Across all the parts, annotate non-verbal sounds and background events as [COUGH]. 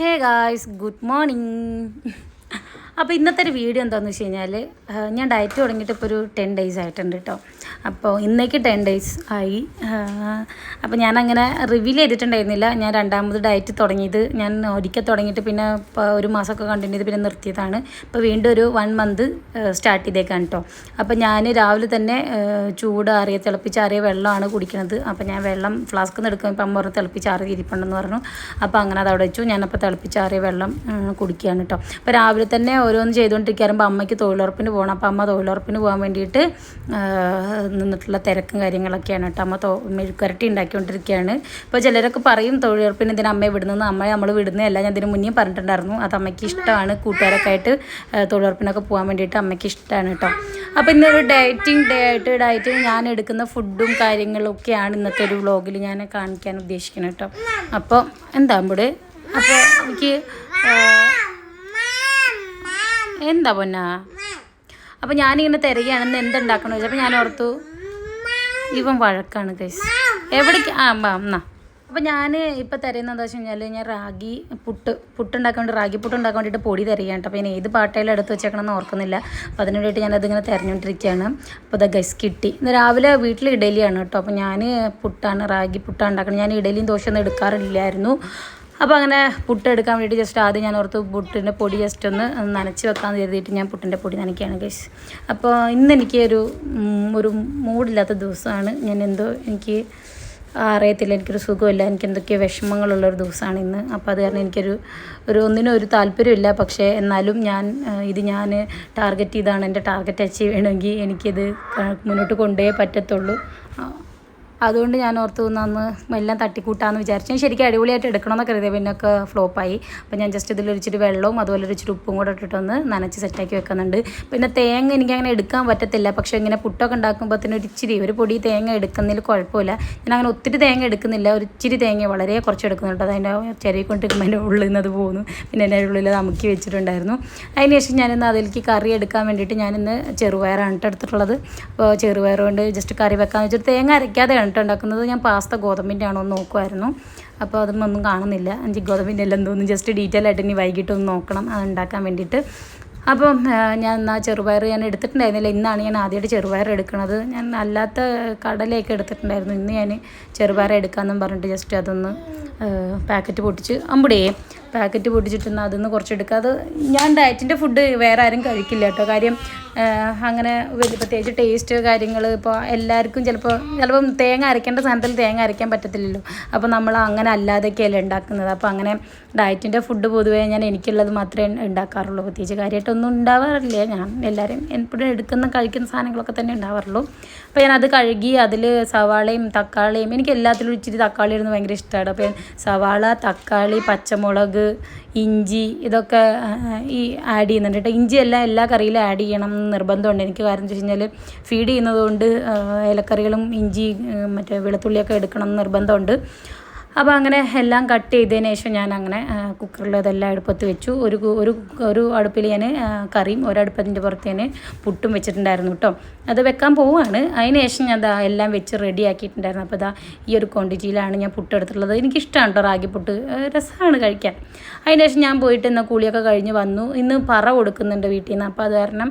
Hey guys good morning അപ്പോൾ ഇന്നത്തെ ഒരു വീഡിയോ എന്താണെന്ന് വെച്ച് കഴിഞ്ഞാൽ ഞാൻ ഡയറ്റ് തുടങ്ങിയിട്ട് ഇപ്പോൾ ഒരു ടെൻ ഡേയ്സ് ആയിട്ടുണ്ട് കേട്ടോ അപ്പോൾ ഇന്നേക്ക് ടെൻ ഡേയ്സ് ആയി. അപ്പോൾ ഞാൻ അങ്ങനെ റിവീൽ ചെയ്തിട്ടുണ്ടായിരുന്നില്ല. ഞാൻ രണ്ടാമത് ഡയറ്റ് തുടങ്ങിയത്. ഞാൻ ഒരിക്കൽ തുടങ്ങിയിട്ട് പിന്നെ ഒരു മാസമൊക്കെ കണ്ടിന്യൂ ചെയ്ത് പിന്നെ നിർത്തിയതാണ്. ഇപ്പോൾ വീണ്ടും ഒരു വൺ മന്ത് സ്റ്റാർട്ട് ചെയ്തേക്കാണ് കേട്ടോ അപ്പോൾ ഞാൻ രാവിലെ തന്നെ ചൂടാറിയ തിളപ്പിച്ചാറിയ വെള്ളമാണ് കുടിക്കുന്നത് അപ്പോൾ ഞാൻ വെള്ളം ഫ്ലാസ്കിൽ നിന്ന് എടുക്കുമ്പോൾ ഇപ്പം പറഞ്ഞു തിളപ്പിച്ചാറിയ ഇരിപ്പുണ്ടെന്ന് പറഞ്ഞു. അപ്പോൾ അങ്ങനെ അത് അവിടെ വെച്ചു. ഞാനപ്പോൾ തിളപ്പിച്ചാറിയ വെള്ളം കുടിക്കുകയാണ് കേട്ടോ അപ്പോൾ രാവിലെ തന്നെ ഓരോന്ന് ചെയ്തുകൊണ്ടിരിക്കുമ്പോൾ അമ്മയ്ക്ക് തൊഴിലുറപ്പിന് പോകണം. അപ്പോൾ അമ്മ തൊഴിലുറപ്പിന് പോകാൻ വേണ്ടിയിട്ട് നിന്നിട്ടുള്ള തിരക്കും കാര്യങ്ങളൊക്കെയാണ് കേട്ടോ. അമ്മ തോ മെഴുക്കുരട്ടി ഉണ്ടാക്കിക്കൊണ്ടിരിക്കുകയാണ്. ഇപ്പോൾ ചിലരൊക്കെ പറയും തൊഴിലുറപ്പിന് ഇതിന് അമ്മയെ വിടുന്നത് അമ്മയെ നമ്മൾ വിടുന്നതല്ല ഞാൻ ഇതിന് മുന്നേ പറഞ്ഞിട്ടുണ്ടായിരുന്നു. അത് അമ്മയ്ക്ക് ഇഷ്ടമാണ്. കൂട്ടുകാരൊക്കെ ആയിട്ട് തൊഴിലുറപ്പിനൊക്കെ പോകാൻ വേണ്ടിയിട്ട് അമ്മയ്ക്ക് ഇഷ്ടമാണ് കേട്ടോ. അപ്പോൾ ഇന്നൊരു ഡയറ്റിംഗ് ഡേ ആയിട്ട് ഡയറ്റ് ഞാൻ എടുക്കുന്ന ഫുഡും കാര്യങ്ങളൊക്കെയാണ് ഇന്നത്തെ ഒരു വ്ളോഗിൽ ഞാൻ കാണിക്കാൻ ഉദ്ദേശിക്കുന്നത് കേട്ടോ. അപ്പോൾ എന്താ ഇവിടെ അപ്പോൾ എനിക്ക് എന്താ പൊന്നാ? അപ്പോൾ ഞാനിങ്ങനെ തിരയുകയാണെന്ന് എന്തുണ്ടാക്കണം അപ്പോൾ ഞാൻ ഓർത്തു ഇവൻ വഴക്കാണ് കൈസ് എവിടേക്ക്? ആ എന്നാ. അപ്പോൾ ഞാൻ ഇപ്പോൾ തിരയുന്നത് എന്താ വെച്ച് കഴിഞ്ഞാൽ ഞാൻ റാഗി പുട്ട് പുട്ടുണ്ടാക്കാൻ വേണ്ടി റാഗി പുട്ട് ഉണ്ടാക്കാൻ വേണ്ടിയിട്ട് പൊടി തിരയാണ് അപ്പോൾ ഇനി ഏത് പാട്ടയിലും എടുത്ത് വെച്ചേക്കണമെന്ന് ഓർക്കുന്നില്ല. അപ്പോൾ അതിന് വേണ്ടിയിട്ട് ഞാനതിങ്ങനെ തിരഞ്ഞുകൊണ്ടിരിക്കുകയാണ് അപ്പോൾ അത് ഗസ് കിട്ടി. ഇന്ന് രാവിലെ വീട്ടിൽ ഇഡലിയാണ് കേട്ടോ. അപ്പോൾ ഞാൻ പുട്ടാണ് റാഗി പുട്ടാണ് ഉണ്ടാക്കുന്നത് ഞാൻ ഇഡലിയും ദോശയൊന്നും എടുക്കാറില്ലായിരുന്നു. അപ്പോൾ അങ്ങനെ പുട്ട് എടുക്കാൻ വേണ്ടി ജസ്റ്റ് ആദ്യം ഞാൻ ഓർത്ത് പുട്ടിന്റെ പൊടി ജസ്റ്റ് ഒന്ന് നനച്ച് വെക്കാമെന്ന് കരുതിയിട്ട് ഞാൻ പുട്ടിന്റെ പൊടി നനയ്ക്കുകയാണ് ഗൈസ് അപ്പോൾ ഇന്ന് എനിക്ക് ഒരു ഒരു മൂടില്ലാത്ത ദിവസമാണ്. ഞാൻ എന്തോ എനിക്ക് അറിയത്തില്ല. എനിക്കൊരു സുഖമില്ല. എനിക്ക് എന്തൊക്കെയോ വിഷമങ്ങളുള്ളൊരു ദിവസമാണ് ഇന്ന്. അപ്പോൾ അത് കാരണം എനിക്കൊരു ഒരു ഒന്നിനും ഒരു താല്പര്യമില്ല. പക്ഷേ എന്നാലും ഞാൻ ഇത് ഞാൻ ടാർഗറ്റ് ചെയ്താണ്. എന്റെ ടാർഗറ്റ് അച്ചീവ് ചെയ്യണമെങ്കിൽ എനിക്കിത് മുന്നോട്ട് കൊണ്ടേ പറ്റത്തുള്ളൂ. അതുകൊണ്ട് ഞാൻ ഓർത്തു അന്ന് എല്ലാം തട്ടിക്കൂട്ടാന്ന് വിചാരിച്ചു. ഞാൻ ശരിക്കും അടിപൊളിയായിട്ട് എടുക്കണമെന്നൊക്കെ കരുതിയ പിന്നൊക്കെ ഫ്ലോപ്പായി അപ്പോൾ ഞാൻ ജസ്റ്റ് ഇതിൽ ഒരിച്ചിട്ട് വെള്ളവും അതുപോലെ ഒരിച്ചിട്ട് ഉപ്പും കൂടെ ഇട്ടിട്ടൊന്ന് നനച്ച് സെറ്റാക്കി വെക്കുന്നുണ്ട്. പിന്നെ തേങ്ങ എനിക്ക് അങ്ങനെ എടുക്കാൻ പറ്റത്തില്ല. പക്ഷേ ഇങ്ങനെ പുട്ടൊക്കെ ഉണ്ടാക്കുമ്പോൾ തന്നെ ഒരിച്ചിരി ഒരു പൊടി തേങ്ങ എടുക്കുന്നതിൽ കുഴപ്പമില്ല. ഞാൻ അങ്ങനെ ഒത്തിരി തേങ്ങ എടുക്കുന്നില്ല. ഒരു ഇച്ചിരി തേങ്ങ വളരെ കുറച്ച് എടുക്കുന്നുണ്ട് അതിന്റെ ചെറിയ കൊണ്ടിരിക്കുമ്പോൾ എന്റെ ഉള്ളിൽ നിന്ന് അത് പോകുന്നു പിന്നെ എന്റെ ഉള്ളിൽ അത് അമുക്കി വെച്ചിട്ടുണ്ടായിരുന്നു. അതിന് ശേഷം ഞാനിന്ന് അതിലേക്ക് കറി എടുക്കാൻ വേണ്ടിയിട്ട് ഞാനിന്ന് ചെറുപയറാണ് എടുത്തിട്ടുള്ളത്. അപ്പോൾ ചെറുപയർ കൊണ്ട് ജസ്റ്റ് കറി വെക്കാമെന്ന് വെച്ചിട്ട് തേങ്ങ അരയ്ക്കാതെയാണ് കേട്ടോ ഉണ്ടാക്കുന്നത് ഞാൻ പാസ്ത ഗോതമ്പിന്റെ ആണോ എന്ന് നോക്കുമായിരുന്നു അപ്പോൾ അതൊന്നും ഒന്നും കാണുന്നില്ല. എനിക്ക് ഗോതമ്പിന്റെ എല്ലാം തോന്നുന്നു. ജസ്റ്റ് ഡീറ്റെയിൽ ആയിട്ട് ഇനി വൈകിട്ട് ഒന്ന് നോക്കണം. അത് ഉണ്ടാക്കാൻ വേണ്ടിയിട്ട്. അപ്പം ഞാൻ എന്നാൽ ചെറുപയർ ഞാൻ എടുത്തിട്ടുണ്ടായിരുന്നില്ല. ഇന്നാണ് ഞാൻ ആദ്യമായിട്ട് ചെറുപയർ എടുക്കുന്നത് ഞാൻ അല്ലാത്ത കടലയൊക്കെ എടുത്തിട്ടുണ്ടായിരുന്നു. ഇന്ന് ഞാൻ ചെറുപയർ എടുക്കാമെന്നും പറഞ്ഞിട്ട് ജസ്റ്റ് അതൊന്ന് പാക്കറ്റ് പൊട്ടിച്ച് അമ്പുടേ പാക്കറ്റ് പൊട്ടിച്ചിട്ട് അതിൽ കുറച്ച് എടുക്കുക അത് ഞാൻ ഡയറ്റിന്റെ ഫുഡ് വേറെ ആരും കഴിക്കില്ല കേട്ടോ. കാര്യം അങ്ങനെ വലിയ പ്രത്യേകിച്ച് ടേസ്റ്റ് കാര്യങ്ങൾ ഇപ്പോൾ എല്ലാവർക്കും ചിലപ്പോൾ ചിലപ്പം തേങ്ങ അരയ്ക്കേണ്ട സാധനത്തിൽ തേങ്ങ അരയ്ക്കാൻ പറ്റത്തില്ലല്ലോ. അപ്പോൾ നമ്മൾ അങ്ങനെ അല്ലാതൊക്കെയല്ലേ ഉണ്ടാക്കുന്നത്. അപ്പോൾ അങ്ങനെ ഡയറ്റിന്റെ ഫുഡ് പൊതുവേ ഞാൻ എനിക്കുള്ളത് മാത്രമേ ഉണ്ടാക്കാറുള്ളൂ. പ്രത്യേകിച്ച് കാര്യമായിട്ടൊന്നും ഉണ്ടാവാറില്ല. ഞാൻ എല്ലാവരും എപ്പോഴും എടുക്കുന്ന കഴിക്കുന്ന സാധനങ്ങളൊക്കെ തന്നെ ഉണ്ടാവാറുള്ളൂ. അപ്പോൾ ഞാൻ അത് കഴുകി അതിൽ സവാളയും തക്കാളിയും എനിക്ക് എല്ലാത്തിലും ഇച്ചിരി തക്കാളി ഇടുന്നത് ഭയങ്കര ഇഷ്ടമാണ് അപ്പോൾ സവാള തക്കാളി പച്ചമുളക് ഇഞ്ചി ഇതൊക്കെ ഈ ആഡ് ചെയ്യുന്നുണ്ട് കേട്ടോ. ഇഞ്ചി എല്ലാം എല്ലാ കറിയിലും ആഡ് ചെയ്യണം എന്ന് നിർബന്ധമുണ്ട്. എനിക്ക് കാരണം വെച്ച് കഴിഞ്ഞാൽ ഫീഡ് ചെയ്യുന്നതുകൊണ്ട് ഇലക്കറികളും ഇഞ്ചി മറ്റേ വെളുത്തുള്ളിയൊക്കെ എടുക്കണം എന്ന് നിർബന്ധമുണ്ട്. അപ്പോൾ അങ്ങനെ എല്ലാം കട്ട് ചെയ്തതിന് ശേഷം ഞാൻ അങ്ങനെ കുക്കറിൽ അതെല്ലാം അടുപ്പത്ത് വെച്ചു. ഒരു ഒരു ഒരു അടുപ്പിൽ ഞാൻ കറിയും ഒരടുപ്പത്തിന്റെ പുറത്ത് ഞാൻ പുട്ടും വെച്ചിട്ടുണ്ടായിരുന്നു കേട്ടോ അത് വെക്കാൻ പോവുകയാണ്. അതിന് ശേഷം ഞാൻ ദാ എല്ലാം വെച്ച് റെഡി ആക്കിയിട്ടുണ്ടായിരുന്നു. അപ്പോൾ ദാ ഈ ഒരു ക്വാണ്ടിറ്റിയിലാണ് ഞാൻ പുട്ട് എടുത്തിട്ടുള്ളത്. എനിക്കിഷ്ടമാണ് കേട്ടോ റാഗി പുട്ട്. രസമാണ് കഴിക്കാൻ. അതിന് ശേഷം ഞാൻ പോയിട്ട് എന്നാൽ കൂളിയൊക്കെ കഴിഞ്ഞ് വന്നു. ഇന്ന് പറ കൊടുക്കുന്നുണ്ട് വീട്ടിൽ നിന്ന് അപ്പോൾ അത് കാരണം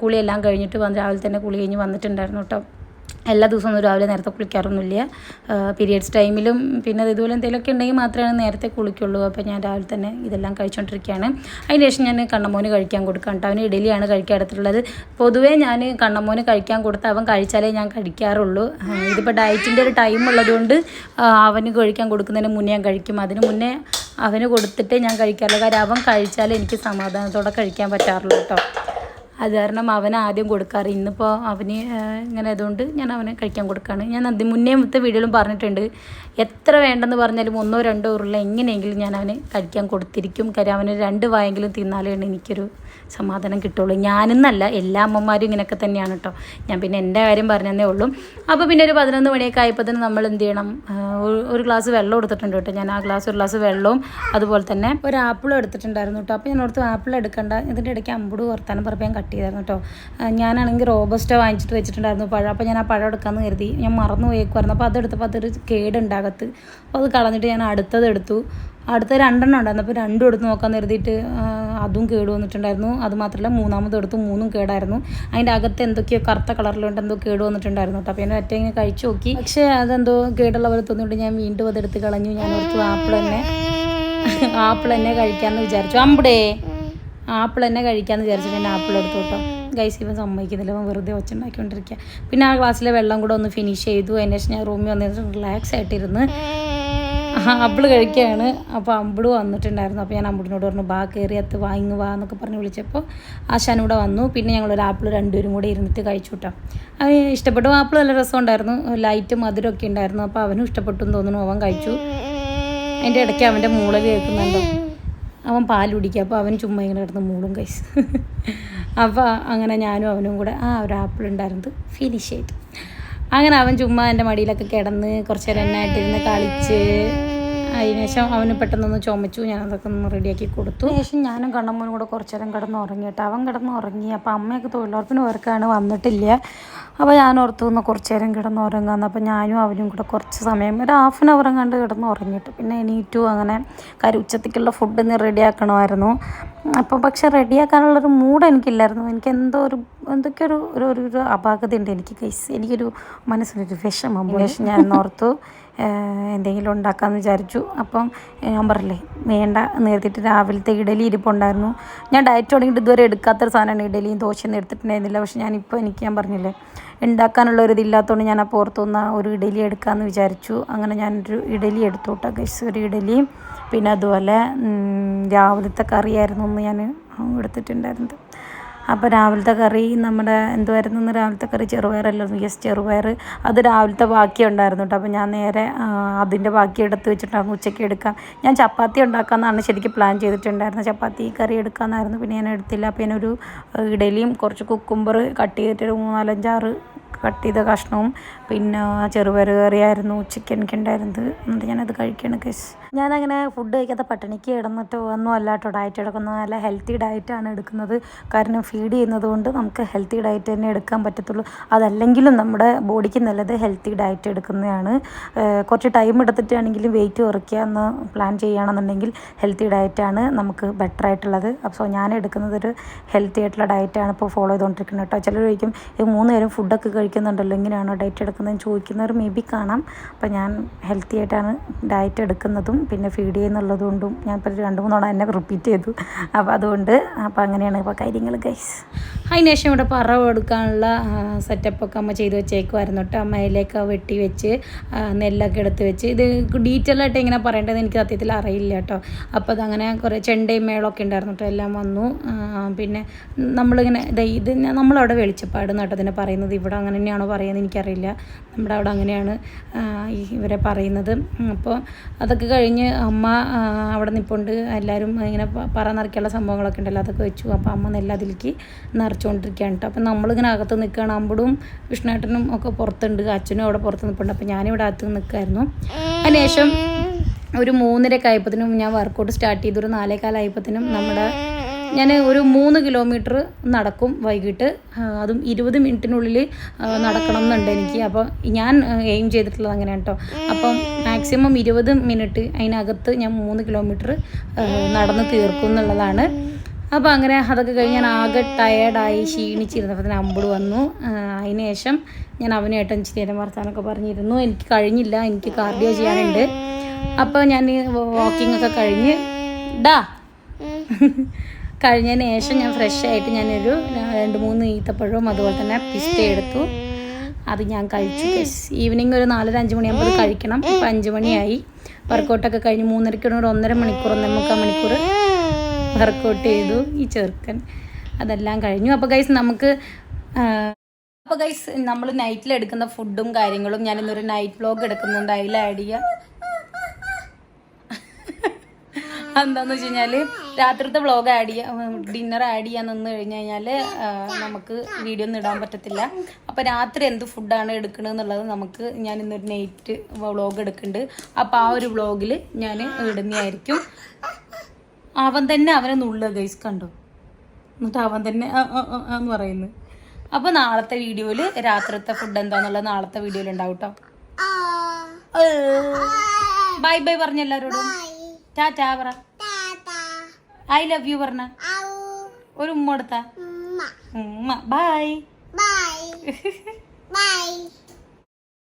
കുളിയെല്ലാം കഴിഞ്ഞിട്ട് വന്ന് രാവിലെ തന്നെ കുളി കഴിഞ്ഞ് വന്നിട്ടുണ്ടായിരുന്നു കേട്ടോ എല്ലാ ദിവസവും രാവിലെ നേരത്തെ കുളിക്കാറൊന്നുമില്ല. പീരിയഡ്സ് ടൈമിലും പിന്നെ ഇതുപോലെ എന്തെങ്കിലുമൊക്കെ ഉണ്ടെങ്കിൽ മാത്രമേ നേരത്തെ കുളിക്കുള്ളൂ. അപ്പോൾ ഞാൻ രാവിലെ തന്നെ ഇതെല്ലാം കഴിച്ചുകൊണ്ടിരിക്കുകയാണ് അതിന് ശേഷം ഞാൻ കണ്ണമോന് കഴിക്കാൻ കൊടുക്കാം കേട്ടോ. അവന് ഇഡലിയാണ് കഴിക്കാൻ എടുത്തിട്ടുള്ളത്. പൊതുവേ ഞാൻ കണ്ണമോന് കഴിക്കാൻ കൊടുത്ത് അവൻ കഴിച്ചാലേ ഞാൻ കഴിക്കാറുള്ളൂ. ഇതിപ്പോൾ ഡയറ്റിന്റെ ഒരു ടൈം ഉള്ളതുകൊണ്ട് അവന് കഴിക്കാൻ കൊടുക്കുന്നതിന് മുന്നേ ഞാൻ കഴിക്കും. അതിന് മുന്നേ അവന് കൊടുത്തിട്ടേ ഞാൻ കഴിക്കാറുള്ളൂ. കാര്യം അവൻ കഴിച്ചാലേ എനിക്ക് സമാധാനത്തോടെ കഴിക്കാൻ പറ്റാറുള്ളൂ കേട്ടോ. അത് കാരണം അവൻ ആദ്യം കൊടുക്കാറ്. ഇന്നിപ്പോൾ അവന് ഇങ്ങനെ അതുകൊണ്ട് ഞാൻ അവന് കഴിക്കാൻ കൊടുക്കുകയാണ് ഞാൻ അത് മുന്നേത്തെ വീഡിയോയിലും പറഞ്ഞിട്ടുണ്ട്. എത്ര വേണ്ടെന്ന് പറഞ്ഞാലും ഒന്നോ രണ്ടോ ഉരുള എങ്ങനെയെങ്കിലും ഞാൻ അവന് കഴിക്കാൻ കൊടുത്തിരിക്കും. കാര്യം അവന് രണ്ട് വായെങ്കിലും തിന്നാലേ എനിക്കൊരു സമാധാനം കിട്ടുള്ളൂ. ഞാനെന്നല്ല എല്ലാ അമ്മമാരും ഇങ്ങനെയൊക്കെ തന്നെയാണ് കേട്ടോ ഞാൻ പിന്നെ എന്റെ കാര്യം പറഞ്ഞതേ ഉള്ളൂ. അപ്പോൾ പിന്നെ ഒരു പതിനൊന്ന് മണിയൊക്കെ ആയപ്പോൾ തന്നെ നമ്മൾ എന്ത് ചെയ്യണം? ഒരു- ഗ്ലാസ് വെള്ളം എടുത്തിട്ടുണ്ട് കേട്ടോ. ഞാൻ ആ ഗ്ലാസ് ഒരു ഗ്ലാസ് വെള്ളവും അതുപോലെ തന്നെ ഒരു ആപ്പിളും എടുത്തിട്ടുണ്ടായിരുന്നു കേട്ടോ അപ്പോൾ ഞാൻ ഓർത്ത് ആപ്പിൾ എടുക്കണ്ട. ഇതിന്റെ ഇടയ്ക്ക് അമ്പുട് വർത്താനം പറയാൻ കട്ട് ചെയ്തായിരുന്നു കേട്ടോ ഞാനാണെങ്കിൽ റോബസ്റ്റ വാങ്ങിച്ചിട്ട് വെച്ചിട്ടുണ്ടായിരുന്നു പഴം. അപ്പോൾ ഞാൻ ആ പഴം എടുക്കാമെന്ന് കരുതി. ഞാൻ മറന്നു പോയേക്കുമായിരുന്നു അപ്പോൾ അതെടുത്തപ്പോൾ അതൊരു കേടുണ്ടാകത്ത് അപ്പോൾ അത് കളഞ്ഞിട്ട് ഞാൻ അടുത്തത് എടുത്തു. അടുത്ത രണ്ടെണ്ണം ഉണ്ടായിരുന്നു. അപ്പോൾ രണ്ടും എടുത്ത് നോക്കാൻ കരുതിയിട്ട് അതും കേട് വന്നിട്ടുണ്ടായിരുന്നു. അത് മാത്രമല്ല മൂന്നാമത് എടുത്തു മൂന്നും കേടായിരുന്നു. അതിന്റെ അകത്ത് എന്തൊക്കെയോ കറുത്ത കളറിലുണ്ട് എന്തോ കേട് വന്നിട്ടുണ്ടായിരുന്നു. കേട്ടോ അപ്പോൾ ഞാൻ ഒറ്റ ഇങ്ങനെ കഴിച്ചു നോക്കി. പക്ഷേ അതെന്തോ കേടുള്ള പോലെ തോന്നിയിട്ട് ഞാൻ വീണ്ടും അതെടുത്ത് കളഞ്ഞു. ഞാൻ ഓർത്തു ആപ്പിൾ തന്നെ ആപ്പിൾ തന്നെ കഴിക്കാമെന്ന് വിചാരിച്ചു. അമ്പടേ ആപ്പിൾ തന്നെ കഴിക്കാമെന്ന് വിചാരിച്ചു ഞാൻ ആപ്പിൾ എടുത്തു കേട്ടോ. ഗൈസ് ഇവൻ സമ്മതിക്കുന്നില്ല. അവൻ വെറുതെ ഒച്ചുണ്ടാക്കിക്കൊണ്ടിരിക്കുക പിന്നെ ആ ഗ്ലാസ്സിലെ വെള്ളം കൂടെ ഒന്ന് ഫിനിഷ് ചെയ്തു. അതിന് ശേഷം ഞാൻ റൂമിൽ വന്നിട്ട് റിലാക്സ് ആയിട്ടിരുന്ന്. അമ്പിൾ കഴിക്കുകയാണ് അപ്പോൾ അമ്പിൾ വന്നിട്ടുണ്ടായിരുന്നു. അപ്പോൾ ഞാൻ അമ്പിളിനോട് പറഞ്ഞു ബാ കയറി അത്ത് വാങ്ങി വാ എന്നൊക്കെ പറഞ്ഞ് വിളിച്ചപ്പോൾ ആശാൻ ഇവിടെ വന്നു. പിന്നെ ഞങ്ങളൊരു ആപ്പിൾ രണ്ടുപേരും കൂടെ ഇരുന്നിട്ട് കഴിച്ചു കിട്ടാം അവന് ഇഷ്ടപ്പെട്ടു ആപ്പിൾ നല്ല രസമുണ്ടായിരുന്നു. ലൈറ്റ് മധുരമൊക്കെ ഉണ്ടായിരുന്നു. അപ്പോൾ അവനും ഇഷ്ടപ്പെട്ടു എന്ന് തോന്നുന്നു അവൻ കഴിച്ചു. അതിന്റെ ഇടയ്ക്ക് അവന്റെ മൂളൽ കേൾക്കുന്നുണ്ടോ? അവൻ പാൽ കുടിക്കുക. അപ്പോൾ അവൻ ചുമ്മാ ഇങ്ങനെ കിടന്ന് മൂളും കൈസ് അപ്പോൾ അങ്ങനെ ഞാനും അവനും കൂടെ ആ ഒരു ആപ്പിൾ ഉണ്ടായിരുന്നത് ഫിനിഷ് ചെയ്തു അങ്ങനെ അവൻ ചുമ്മാ എന്റെ മടിയിലൊക്കെ കിടന്ന് കുറച്ച് നേരം എണ്ണായിട്ടിരുന്ന് കളിച്ച് അതിനുശേഷം അവന് പെട്ടെന്നൊന്ന് ചുമച്ചു ഞാൻ അതൊക്കെ ഒന്ന് റെഡിയാക്കി കൊടുത്തു. ശേഷം ഞാനും കണ്ണമ്മനും കൂടെ കുറച്ചു നേരം കിടന്ന് ഉറങ്ങി കേട്ടോ. അവൻ കിടന്ന് ഉറങ്ങി അപ്പോൾ അമ്മയൊക്കെ തൊഴിലുറപ്പിന് വർക്കാണ് വന്നിട്ടില്ല. അപ്പോൾ ഞാൻ ഓർത്തു ഒന്ന് കുറച്ച് നേരം കിടന്ന് ഉറങ്ങാന്ന് അപ്പോൾ ഞാനും അവനും കൂടെ കുറച്ച് സമയം ഒരു ഹാഫ് ആൻ അവർ കണ്ട് കിടന്ന് ഉറങ്ങിയിട്ട് പിന്നെ എണീറ്റു അങ്ങനെ കാര്യം ഉച്ചത്തേക്കുള്ള ഫുഡ് ഒന്ന് റെഡിയാക്കണമായിരുന്നു. അപ്പോൾ പക്ഷെ റെഡിയാക്കാനുള്ളൊരു മൂഡ് എനിക്കില്ലായിരുന്നു. എനിക്ക് എന്തോ ഒരു എന്തൊക്കെ ഒരു ഒരു ഒരു അപാകത ഉണ്ട് എനിക്ക് കൈസ് എനിക്കൊരു മനസ്സിനൊരു വിഷമം. വിഷം ഞാൻ ഓർത്തു എന്തെങ്കിലും ഉണ്ടാക്കാമെന്ന് വിചാരിച്ചു. അപ്പം ഞാൻ പറഞ്ഞില്ലേ വേണ്ട നേരത്തിട്ട് രാവിലത്തെ ഇഡലി ഇരിപ്പുണ്ടായിരുന്നു. ഞാൻ ഡയറ്റ് തുടങ്ങിയിട്ട് ഇതുവരെ എടുക്കാത്തൊരു സാധനമാണ് ഇഡലിയും ദോശയൊന്നും എടുത്തിട്ടുണ്ടായിരുന്നില്ല. പക്ഷെ ഞാനിപ്പോൾ എനിക്ക് ഞാൻ പറഞ്ഞില്ലേ ഉണ്ടാക്കാനുള്ള ഒരു ഇതില്ലാത്തതുകൊണ്ട് ഞാൻ അപ്പോൾ പുറത്തുനിന്ന് ഒരു ഇഡലി എടുക്കാമെന്ന് വിചാരിച്ചു. അങ്ങനെ ഞാനൊരു ഇഡലി എടുത്തു കേട്ടോ ഒരു ഇഡലിയും പിന്നെ അതുപോലെ രാവിലത്തെ കറിയായിരുന്നു ഒന്ന് ഞാൻ എടുത്തിട്ടുണ്ടായിരുന്നത്. അപ്പോൾ രാവിലത്തെ കറി നമ്മുടെ എന്തുവായിരുന്നു ഇന്ന് രാവിലത്തെ കറി? ചെറുപയറല്ലായിരുന്നു യെസ് ചെറുപയർ അത് രാവിലത്തെ ബാക്കി ഉണ്ടായിരുന്നു കേട്ടോ. അപ്പോൾ ഞാൻ നേരെ അതിന്റെ ബാക്കി എടുത്ത് വെച്ചിട്ടാണ് ഉച്ചയ്ക്ക് എടുക്കാം. ഞാൻ ചപ്പാത്തി ഉണ്ടാക്കാമെന്നാണ് ശരിക്കും പ്ലാൻ ചെയ്തിട്ടുണ്ടായിരുന്നത്. ചപ്പാത്തി കറി എടുക്കാമെന്നായിരുന്നു. പിന്നെ ഞാൻ എടുത്തില്ല. അപ്പോൾ ഞാനൊരു ഇഡലിയും കുറച്ച് കുക്കുംബർ കട്ട് ചെയ്തിട്ട് ഒരു മൂന്നാലഞ്ചാറ് കട്ട് ചെയ്ത കഷ്ണവും പിന്നെ ചെറുപയർ കറിയായിരുന്നു ഉച്ചയ്ക്ക് എനിക്കുണ്ടായിരുന്നത് എന്നിട്ട് ഞാനത് കഴിക്കുകയാണ് കേസ് ഞാനങ്ങനെ ഫുഡ് കഴിക്കാത്ത പട്ടിണിക്ക് കിടന്നിട്ട് ഒന്നും അല്ല കേട്ടോ ഡയറ്റ് എടുക്കുന്നത് നല്ല ഹെൽത്തി ഡയറ്റാണ് എടുക്കുന്നത്. കാരണം ഫീഡ് ചെയ്യുന്നത് കൊണ്ട് നമുക്ക് ഹെൽത്തി ഡയറ്റ് തന്നെ എടുക്കാൻ പറ്റത്തുള്ളൂ. അതല്ലെങ്കിലും നമ്മുടെ ബോഡിക്ക് നല്ലത് ഹെൽത്തി ഡയറ്റ് എടുക്കുന്നതാണ്. കുറച്ച് ടൈം എടുത്തിട്ടാണെങ്കിലും വെയിറ്റ് കുറയ്ക്കുക എന്ന് പ്ലാൻ ചെയ്യുകയാണെന്നുണ്ടെങ്കിൽ ഹെൽത്തി ഡയറ്റാണ് നമുക്ക് ബെറ്റർ ആയിട്ടുള്ളത്. അപ്പോൾ ഞാൻ എടുക്കുന്നത് ഒരു ഹെൽത്തി ആയിട്ടുള്ള ഡയറ്റാണ് ഇപ്പോൾ ഫോളോ ചെയ്തുകൊണ്ടിരിക്കുന്നത് കേട്ടോ ചിലർ ചോദിക്കും ഈ മൂന്ന് നേരം ഫുഡൊക്കെ കഴിക്കുന്നുണ്ടല്ലോ എങ്ങനെയാണോ ഡയറ്റ് എടുക്കുന്നതെന്ന്? ചോദിക്കുന്നവർ മേ ബി കാണാം. അപ്പോൾ ഞാൻ ഹെൽത്തി ആയിട്ടാണ് ഡയറ്റ് എടുക്കുന്നതും പിന്നെ ഫീഡ് ചെയ്യുന്നുള്ളത് കൊണ്ടും ഞാൻ ഇപ്പോൾ രണ്ട് മൂന്നോളം എന്നെ റിപ്പീറ്റ് ചെയ്തു. അപ്പോൾ അതുകൊണ്ട് അപ്പോൾ അങ്ങനെയാണ് ഇപ്പോൾ കാര്യങ്ങൾ ഗൈസ് അതിന് ശേഷം ഇവിടെ പറവ് എടുക്കാനുള്ള സെറ്റപ്പൊക്കെ അമ്മ ചെയ്ത് വെച്ചേക്കുമായിരുന്നു കേട്ടോ. അമ്മ അതിലേക്ക് വെട്ടി വെച്ച് നെല്ലൊക്കെ എടുത്ത് വെച്ച്. ഇത് ഡീറ്റെയിൽ ആയിട്ട് എങ്ങനെ പറയേണ്ടത് എനിക്ക് സത്യത്തിൽ അറിയില്ല കേട്ടോ. അപ്പോൾ അതങ്ങനെ കുറേ ചെണ്ടയും മേളൊക്കെ ഉണ്ടായിരുന്നു കേട്ടോ. എല്ലാം വന്നു. പിന്നെ നമ്മളിങ്ങനെ ഇത് ഇത് നമ്മളവിടെ വെളിച്ചപ്പാട് കേട്ടോ ഇതിനെ പറയുന്നത് ഇവിടെ അങ്ങനെ തന്നെയാണോ പറയുന്നത് എനിക്കറിയില്ല. നമ്മുടെ അവിടെ അങ്ങനെയാണ് ഇവരെ പറയുന്നത്. അപ്പോൾ അതൊക്കെ കഴിഞ്ഞ് അമ്മ അവിടെ നിൽപ്പുണ്ട് എല്ലാവരും ഇങ്ങനെ പറ നിറയ്ക്കാനുള്ള സംഭവങ്ങളൊക്കെ ഉണ്ടല്ലോ. അതൊക്കെ വെച്ചു. അപ്പോൾ അമ്മ നെല്ല് അതിലേക്ക് നിറച്ചുകൊണ്ടിരിക്കുകയാണ് കേട്ടോ അപ്പം നമ്മളിങ്ങനെ അകത്ത് നിൽക്കുകയാണ് അമ്പടും കൃഷ്ണേട്ടനും ഒക്കെ പുറത്തുണ്ട്. അച്ഛനും അവിടെ പുറത്ത് നിൽപ്പുണ്ട് അപ്പം ഞാനിവിടെ അകത്ത് നിൽക്കുമായിരുന്നു അതിനുശേഷം ഒരു മൂന്നരയൊക്കെ ആയപ്പോഴത്തേനും ഞാൻ വർക്കൗട്ട് സ്റ്റാർട്ട് ചെയ്തൊരു ഒരു നാലേകാലായപ്പോഴത്തേനും നമ്മുടെ ഞാൻ ഒരു മൂന്ന് കിലോമീറ്റർ നടക്കും വൈകിട്ട്. അതും ഇരുപത് മിനിറ്റിനുള്ളിൽ നടക്കണം എന്നുണ്ട് എനിക്ക്. അപ്പോൾ ഞാൻ എയിം ചെയ്തിട്ടുള്ളത് അങ്ങനെയാണ് കേട്ടോ അപ്പം മാക്സിമം ഇരുപത് മിനിറ്റ് അതിനകത്ത് ഞാൻ മൂന്ന് കിലോമീറ്റർ നടന്ന് തീർക്കും എന്നുള്ളതാണ്. അപ്പോൾ അങ്ങനെ അതൊക്കെ കഴിഞ്ഞ് ഞാൻ ആകെ ടയേർഡായി ക്ഷീണിച്ചിരുന്നപ്പോൾ തന്നെ അമ്പിൾ വന്നു. അതിന് ശേഷം ഞാൻ അവനായിട്ട് ഇച്ചിരി നേരം വർത്താനൊക്കെ പറഞ്ഞിരുന്നു. എനിക്ക് കഴിഞ്ഞില്ല എനിക്ക് കാർഡിയോ ചെയ്യാനുണ്ട്. അപ്പോൾ ഞാൻ വാക്കിംഗ് ഒക്കെ കഴിഞ്ഞ് ഡാ. കഴിഞ്ഞതിന് ശേഷം ഞാൻ ഫ്രഷ് ആയിട്ട് ഞാനൊരു രണ്ട് മൂന്ന് ഈത്തപ്പഴവും അതുപോലെ തന്നെ പിസ്റ്റ എടുത്തു. അത് ഞാൻ കഴിച്ചു. ഈവനിങ് ഒരു നാലര അഞ്ച് മണിയാകുമ്പോൾ കഴിക്കണം. ഇപ്പം അഞ്ച് മണിയായി. വർക്കൗട്ടൊക്കെ കഴിഞ്ഞ് മൂന്നരയ്ക്ക് ഒരു ഒന്നര മണിക്കൂർ ഒന്നര മുക്കാൽ മണിക്കൂർ വർക്കൗട്ട് ചെയ്തു ഈ ചെറുക്കൻ അതെല്ലാം കഴിഞ്ഞു. അപ്പോൾ ഗൈസ് നമുക്ക് അപ്പോൾ ഗൈസ് നമ്മൾ നൈറ്റിൽ എടുക്കുന്ന ഫുഡും കാര്യങ്ങളും ഞാൻ ഇന്നൊരു നൈറ്റ് വ്ലോഗ് എടുക്കുന്നുണ്ട്. അതിൽ ആഡ് ചെയ്യാം. [LAUGHS] എന്താന്ന് വെച്ച് കഴിഞ്ഞാൽ രാത്രിത്തെ വ്ളോഗ് ആഡ് ചെയ്യുക ഡിന്നർ ആഡ് ചെയ്യാൻ നിന്ന് കഴിഞ്ഞ് കഴിഞ്ഞാൽ നമുക്ക് വീഡിയോ ഒന്നും ഇടാൻ പറ്റത്തില്ല. അപ്പോൾ രാത്രി എന്ത് ഫുഡാണ് എടുക്കണമെന്നുള്ളത് നമുക്ക് ഞാൻ ഇന്നൊരു നൈറ്റ് വ്ളോഗ് എടുക്കുന്നുണ്ട്. അപ്പോൾ ആ ഒരു വ്ളോഗിൽ ഞാൻ ഇടുന്നതായിരിക്കും. അവൻ തന്നെ അവനെ നുള്ള ഗൈസ് കണ്ടു. എന്നിട്ട് അവൻ തന്നെ എന്ന് പറയുന്നു. അപ്പോൾ നാളത്തെ വീഡിയോയിൽ രാത്രിത്തെ ഫുഡ് എന്താന്നുള്ളത് നാളത്തെ വീഡിയോയിൽ ഉണ്ടാവും കേട്ടോ ബൈ ബൈ പറഞ്ഞ എല്ലാവരോടും ടാറ്റാ പറ. ഐ ലവ് യു പറഞ്ഞ. ഒരു ഉമ്മ കൊടുത്ത ഉമ്മ. Bye bye. [LAUGHS]